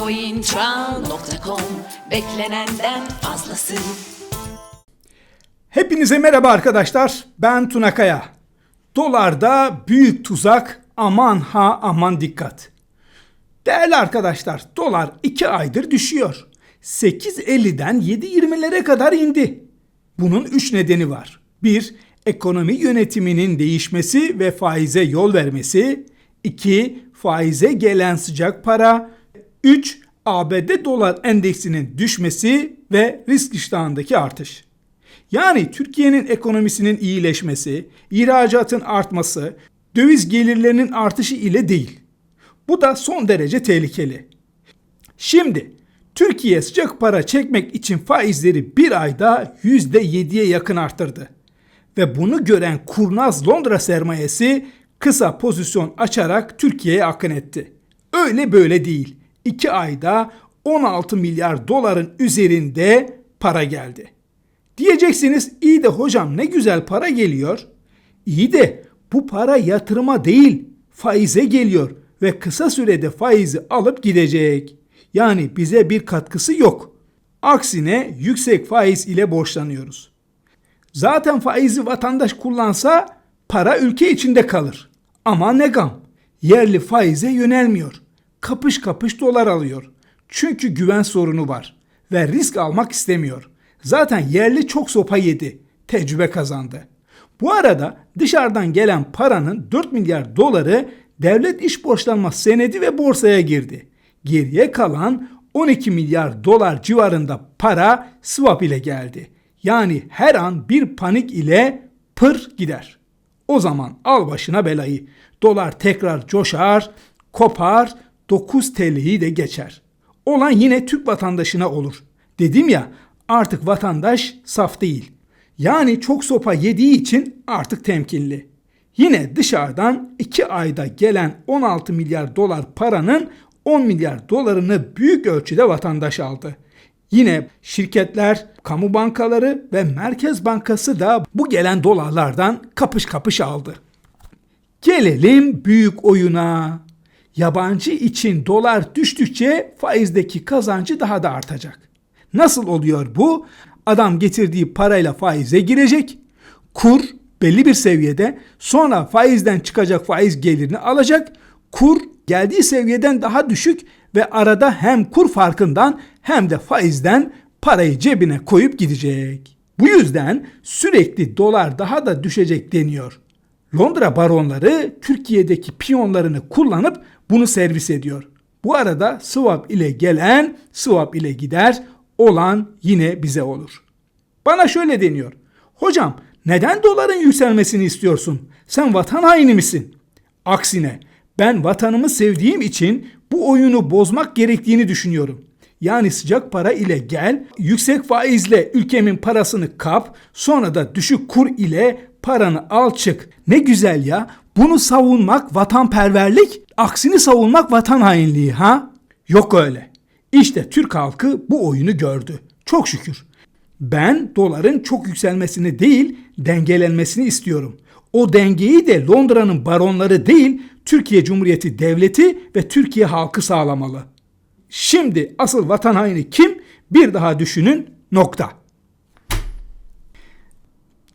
cointral.com beklenenden fazlası. Hepinize merhaba arkadaşlar. Ben Tuna Kaya. Dolarda büyük tuzak. Aman ha aman dikkat. Değerli arkadaşlar, dolar 2 aydır düşüyor. 8.50'den 7.20'lere kadar indi. Bunun 3 nedeni var. 1. Ekonomi yönetiminin değişmesi ve faize yol vermesi. 2. Faize gelen sıcak para. 3. ABD dolar endeksinin düşmesi ve risk iştahındaki artış. Yani Türkiye'nin ekonomisinin iyileşmesi, ihracatın artması, döviz gelirlerinin artışı ile değil. Bu da son derece tehlikeli. Şimdi Türkiye sıcak para çekmek için faizleri bir ayda %7'ye yakın arttırdı. Ve bunu gören kurnaz Londra sermayesi kısa pozisyon açarak Türkiye'ye akın etti. Öyle böyle değil. 2 ayda 16 milyar doların üzerinde para geldi. Diyeceksiniz iyi de hocam ne güzel para geliyor. İyi de bu para yatırıma değil faize geliyor ve kısa sürede faizi alıp gidecek. Yani bize bir katkısı yok. Aksine yüksek faiz ile borçlanıyoruz. Zaten faizi vatandaş kullansa para ülke içinde kalır. Ama ne gam. Yerli faize yönelmiyor. Kapış kapış dolar alıyor. Çünkü güven sorunu var ve risk almak istemiyor. Zaten yerli çok sopa yedi. Tecrübe kazandı. Bu arada dışarıdan gelen paranın 4 milyar doları devlet iş borçlanma senedi ve borsaya girdi. Geriye kalan 12 milyar dolar civarında para swap ile geldi. Yani her an bir panik ile pır gider. O zaman al başına belayı. Dolar tekrar coşar, kopar, 9 TL'yi de geçer. Olan yine Türk vatandaşına olur. Dedim ya artık vatandaş saf değil. Yani çok sopa yediği için artık temkinli. Yine dışarıdan 2 ayda gelen 16 milyar dolar paranın 10 milyar dolarını büyük ölçüde vatandaş aldı. Yine şirketler, kamu bankaları ve Merkez Bankası da bu gelen dolarlardan kapış kapış aldı. Gelelim büyük oyuna. Yabancı için dolar düştükçe faizdeki kazancı daha da artacak. Nasıl oluyor bu? Adam getirdiği parayla faize girecek. Kur belli bir seviyede sonra faizden çıkacak faiz gelirini alacak. Kur geldiği seviyeden daha düşük ve arada hem kur farkından hem de faizden parayı cebine koyup gidecek. Bu yüzden sürekli dolar daha da düşecek deniyor. Londra baronları Türkiye'deki piyonlarını kullanıp bunu servis ediyor. Bu arada swap ile gelen swap ile gider, olan yine bize olur. Bana şöyle deniyor. Hocam neden doların yükselmesini istiyorsun? Sen vatan haini misin? Aksine ben vatanımı sevdiğim için bu oyunu bozmak gerektiğini düşünüyorum. Yani sıcak para ile gel, yüksek faizle ülkemin parasını kap, sonra da düşük kur ile paranı al çık. Ne güzel ya. Bunu savunmak vatanperverlik, aksini savunmak vatan hainliği ha? Yok öyle. İşte Türk halkı bu oyunu gördü. Çok şükür. Ben doların çok yükselmesini değil, dengelenmesini istiyorum. O dengeyi de Londra'nın baronları değil, Türkiye Cumhuriyeti Devleti ve Türkiye halkı sağlamalı. Şimdi asıl vatan haini kim? Bir daha düşünün nokta.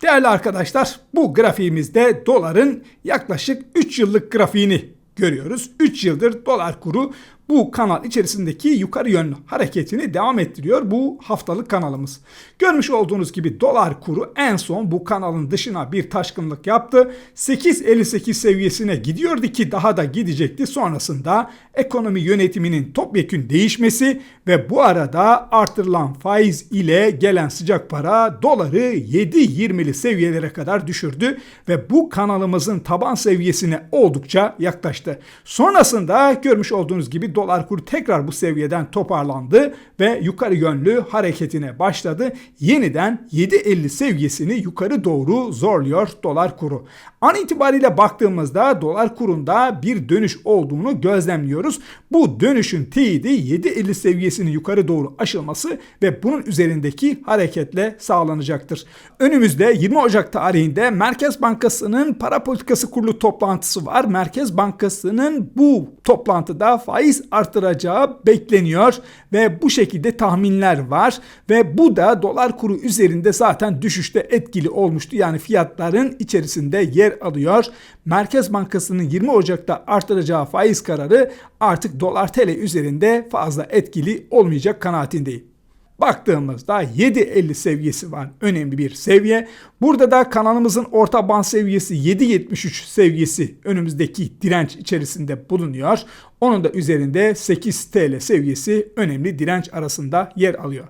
Değerli arkadaşlar bu grafiğimizde doların yaklaşık 3 yıllık grafiğini görüyoruz. 3 yıldır dolar kuru bu kanal içerisindeki yukarı yönlü hareketini devam ettiriyor bu haftalık kanalımız. Görmüş olduğunuz gibi dolar kuru en son bu kanalın dışına bir taşkınlık yaptı. 8.58 seviyesine gidiyordu ki daha da gidecekti. Sonrasında ekonomi yönetiminin topyekün değişmesi ve bu arada artırılan faiz ile gelen sıcak para doları 7.20'li seviyelere kadar düşürdü ve bu kanalımızın taban seviyesine oldukça yaklaştı. Sonrasında görmüş olduğunuz gibi dolar kuru tekrar bu seviyeden toparlandı ve yukarı yönlü hareketine başladı. Yeniden 7.50 seviyesini yukarı doğru zorluyor dolar kuru. An itibariyle baktığımızda dolar kurunda bir dönüş olduğunu gözlemliyoruz. Bu dönüşün teyidi 7.50 seviyesini yukarı doğru aşılması ve bunun üzerindeki hareketle sağlanacaktır. Önümüzde 20 Ocak tarihinde Merkez Bankası'nın para politikası kurulu toplantısı var. Merkez Bankası'nın bu toplantıda faiz arttıracağı bekleniyor ve bu şekilde tahminler var ve bu da dolar kuru üzerinde zaten düşüşte etkili olmuştu. Yani fiyatların içerisinde yer alıyor. Merkez Bankası'nın 20 Ocak'ta artıracağı faiz kararı artık dolar TL üzerinde fazla etkili olmayacak kanaatindeyim. Baktığımızda 7.50 seviyesi var. Önemli bir seviye. Burada da kanalımızın orta band seviyesi 7.73 seviyesi önümüzdeki direnç içerisinde bulunuyor. Onun da üzerinde 8 TL seviyesi önemli direnç arasında yer alıyor.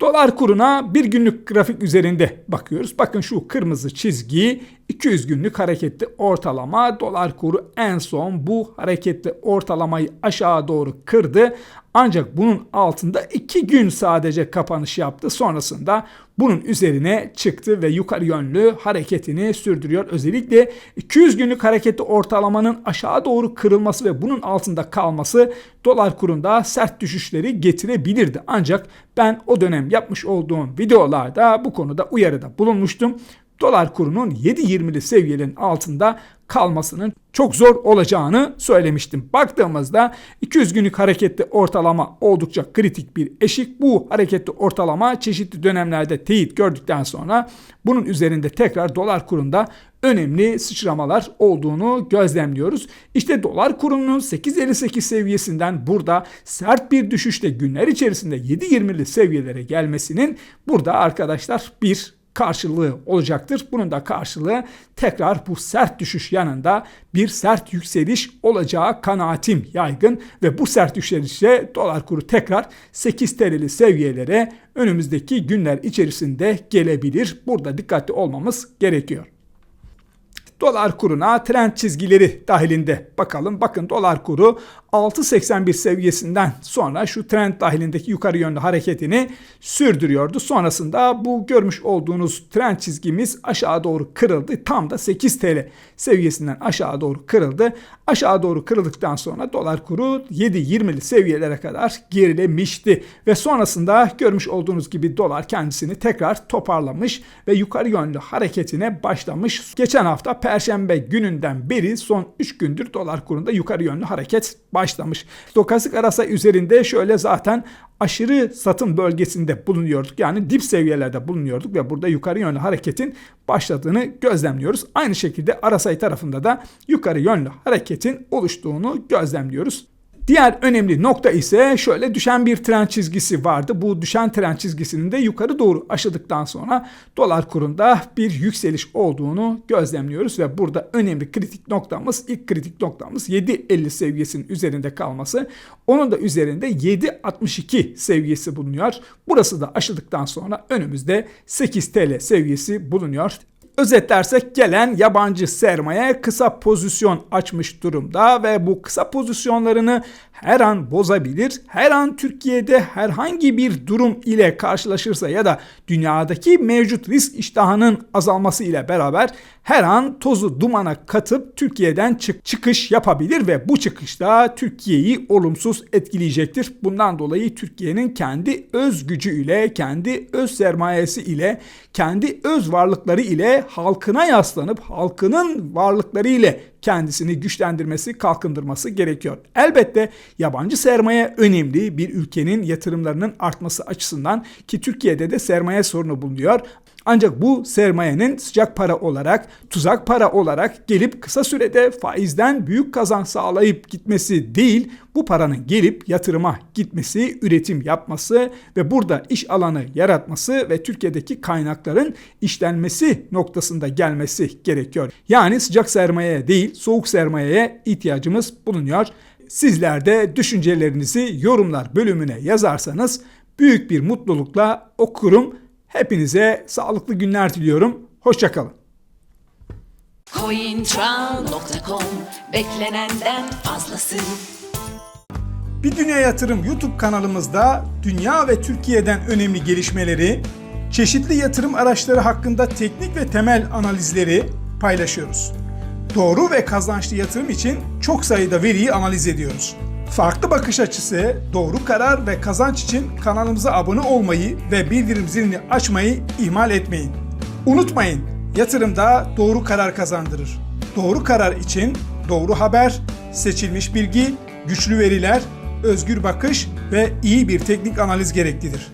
Dolar kuruna bir günlük grafik üzerinde bakıyoruz. Bakın şu kırmızı çizgi 200 günlük hareketli ortalama. Dolar kuru en son bu hareketli ortalamayı aşağı doğru kırdı. Ancak bunun altında 2 gün sadece kapanış yaptı. Sonrasında bunun üzerine çıktı ve yukarı yönlü hareketini sürdürüyor. Özellikle 200 günlük hareketli ortalamanın aşağı doğru kırılması ve bunun altında kalması dolar kurunda sert düşüşleri getirebilirdi. Ancak ben o dönem yapmış olduğum videolarda bu konuda uyarıda bulunmuştum dolar kurunun 7.20'li seviyelerin altında kalmasının çok zor olacağını söylemiştim. Baktığımızda 200 günlük hareketli ortalama oldukça kritik bir eşik. Bu hareketli ortalama çeşitli dönemlerde teyit gördükten sonra bunun üzerinde tekrar dolar kurunda önemli sıçramalar olduğunu gözlemliyoruz. İşte dolar kurunun 8.58 seviyesinden burada sert bir düşüşte günler içerisinde 7.20'li seviyelere gelmesinin burada arkadaşlar bir karşılığı olacaktır. Bunun da karşılığı tekrar bu sert düşüş yanında bir sert yükseliş olacağı kanaatim yaygın ve bu sert yükselişe dolar kuru tekrar 8 TL'li seviyelere önümüzdeki günler içerisinde gelebilir. Burada dikkatli olmamız gerekiyor. Dolar kuruna trend çizgileri dahilinde bakalım. Bakın dolar kuru 6.81 seviyesinden sonra şu trend dahilindeki yukarı yönlü hareketini sürdürüyordu. Sonrasında bu görmüş olduğunuz trend çizgimiz aşağı doğru kırıldı. Tam da 8 TL seviyesinden aşağı doğru kırıldı. Aşağı doğru kırıldıktan sonra dolar kuru 7.20'li seviyelere kadar gerilemişti. Ve sonrasında görmüş olduğunuz gibi dolar kendisini tekrar toparlamış ve yukarı yönlü hareketine başlamış. Geçen hafta Perşembe gününden beri son 3 gündür dolar kurunda yukarı yönlü hareket başlamış. Stokastik arasa üzerinde şöyle zaten aşırı satım bölgesinde bulunuyorduk. Yani dip seviyelerde bulunuyorduk ve burada yukarı yönlü hareketin başladığını gözlemliyoruz. Aynı şekilde Arasay tarafında da yukarı yönlü hareketin oluştuğunu gözlemliyoruz. Diğer önemli nokta ise şöyle düşen bir trend çizgisi vardı. Bu düşen trend çizgisinin de yukarı doğru aşıldıktan sonra dolar kurunda bir yükseliş olduğunu gözlemliyoruz ve burada önemli kritik noktamız ilk kritik noktamız 7.50 seviyesinin üzerinde kalması. Onun da üzerinde 7.62 seviyesi bulunuyor. Burası da aşıldıktan sonra önümüzde 8 TL seviyesi bulunuyor. Özetlersek gelen yabancı sermaye kısa pozisyon açmış durumda ve bu kısa pozisyonlarını her an bozabilir. Her an Türkiye'de herhangi bir durum ile karşılaşırsa ya da dünyadaki mevcut risk iştahının azalması ile beraber her an tozu dumana katıp Türkiye'den çık çıkış yapabilir ve bu çıkışta Türkiye'yi olumsuz etkileyecektir. Bundan dolayı Türkiye'nin kendi öz gücü ile, kendi öz sermayesi ile, kendi öz varlıkları ile halkına yaslanıp halkının varlıkları ile kendisini güçlendirmesi, kalkındırması gerekiyor. Elbette yabancı sermaye önemli bir ülkenin yatırımlarının artması açısından ki Türkiye'de de sermaye sorunu bulunuyor. Ancak bu sermayenin sıcak para olarak, tuzak para olarak gelip kısa sürede faizden büyük kazanç sağlayıp gitmesi değil, bu paranın gelip yatırıma gitmesi, üretim yapması ve burada iş alanı yaratması ve Türkiye'deki kaynakların işlenmesi noktasında gelmesi gerekiyor. Yani sıcak sermayeye değil, soğuk sermayeye ihtiyacımız bulunuyor. Sizler de düşüncelerinizi yorumlar bölümüne yazarsanız büyük bir mutlulukla okurum. Hepinize sağlıklı günler diliyorum. Hoşçakalın. Cointral.com Beklenenden fazlası Bir Dünya Yatırım YouTube kanalımızda dünya ve Türkiye'den önemli gelişmeleri, çeşitli yatırım araçları hakkında teknik ve temel analizleri paylaşıyoruz. Doğru ve kazançlı yatırım için çok sayıda veriyi analiz ediyoruz. Farklı bakış açısı, doğru karar ve kazanç için kanalımıza abone olmayı ve bildirim zilini açmayı ihmal etmeyin. Unutmayın, yatırımda doğru karar kazandırır. Doğru karar için doğru haber, seçilmiş bilgi güçlü veriler, özgür bakış ve iyi bir teknik analiz gereklidir.